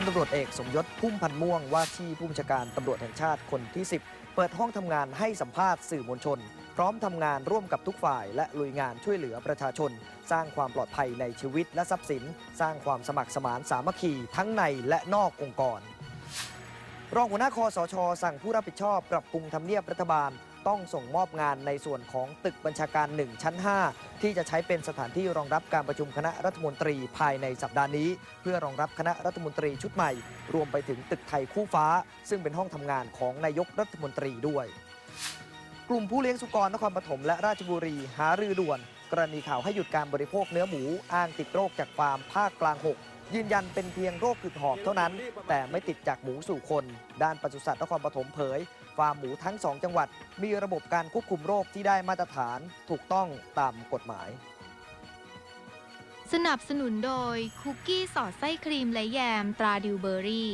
ลตำรวจเอกสมยศพุ่มพันม่วงว่าที่ผู้บัญชาการตำรวจแห่งชาติคนที่ 10 เปิดห้องทำงานให้สัมภาษณ์สื่อมวลชน พร้อมทำงานร่วมกับทุกฝ่าย และลุยงานช่วยเหลือประชาชน สร้างความปลอดภัยในชีวิตและทรัพย์สิน สร้างความสมัครสมานสามัคคีทั้งในและนอกองค์กร รองหัวหน้าคอสช สั่งผู้รับผิดชอบปรับปรุงทำเนียบรัฐบาล ต้องส่งมอบงานในส่วนของตึกบัญชาการ 1 ชั้น 5 ที่จะใช้เป็นสถานที่รองรับการประชุมคณะรัฐมนตรีภายในสัปดาห์นี้ เพื่อรองรับคณะรัฐมนตรีชุดใหม่ รวมไปถึงตึกไทยคู่ฟ้า ซึ่งเป็นห้องทำงานของนายกรัฐมนตรีด้วย กลุ่มผู้เลี้ยงสุกรนครปฐมและราชบุรีหารือด่วน กรณีข่าวให้หยุดการบริโภคเนื้อหมูอ้างติดโรคจากฟาร์มภาคกลาง 6 ยืนยันเป็นเพียงโรคกืดหอบเท่านั้น แต่ไม่ติดจากหมูสู่คน ด้านปศุสัตว์นครปฐมเผย ฟาร์มหมูทั้ง 2 จังหวัด มีระบบการควบคุมโรคที่ได้มาตรฐานถูกต้องตามกฎหมาย สนับสนุนโดยคุกกี้สอดไส้ครีมและแยมตราดิวเบอรี่